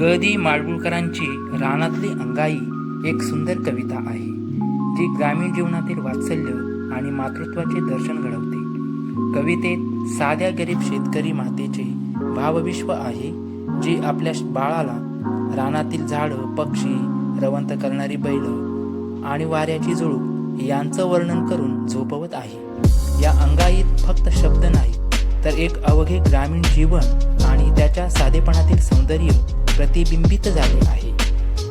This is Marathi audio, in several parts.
ग दी माडगुळकरांची रानातली अंगाई एक सुंदर कविता आहे जी ग्रामीण जीवनातील वात्सल्य आणि मातृत्वाचे दर्शन घडवते. कवितेत साध्या गरीब शेतकरी मातेचे भावविश्व आहे जी आपल्या बाळाला रानातील झाडं पक्षी रवंत करणारी बैल आणि वाऱ्याची झुळूक यांचं वर्णन करून झोपवत आहे. या अंगाईत फक्त शब्द नाही तर एक अवघे ग्रामीण जीवन आणि त्याच्या साधेपणातील सौंदर्य प्रतिबिंबित झाले आहे.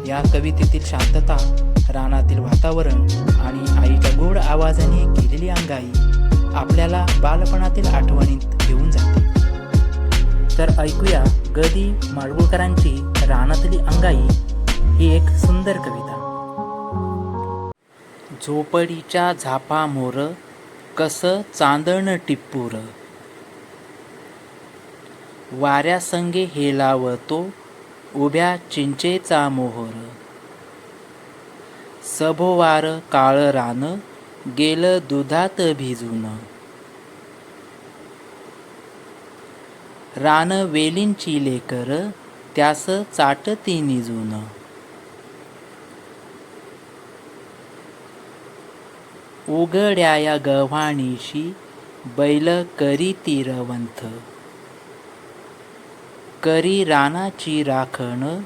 या कवितेतील शांतता रानातील वातावरण आणि आईच्या गोड आवाजाने केलेली अंगाई आपल्याला बालपणातील आठवणीत घेऊन जाते. तर ऐकूया गदी माडगुळकरांची रानातली अंगाई. ही एक सुंदर कविता. झोपडीच्या झापा मोर कस चांदण टिप्पूर. वाऱ्यासंगे हेलावतो उभ्या चिंचेचा मोहर. सभोवार काळ रान गेलं दुधात भिजून. रान वेलींची लेकर त्यास चाटती निजून. उघड्या या गव्हाणीशी बैल करी तिरवंथ करी रानाची राखण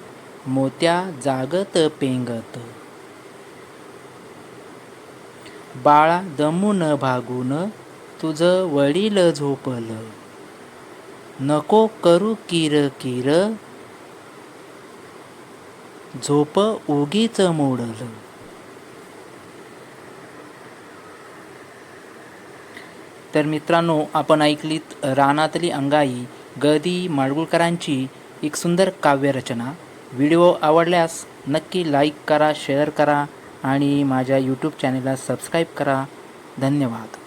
मोत्या जागत पेंगत. बाळा दमून भागून तुझ वडील झोपल. नको करू किर किर झोप उगीच मोडल. तर मित्रांनो आपण ऐकलीत रानातली अंगाई. ग दी माडगुळकरांची एक सुंदर काव्यरचना. व्हिडिओ आवडल्यास नक्की लाईक करा शेअर करा आणि माझ्या यूट्यूब चॅनलला सबस्क्राईब करा. धन्यवाद.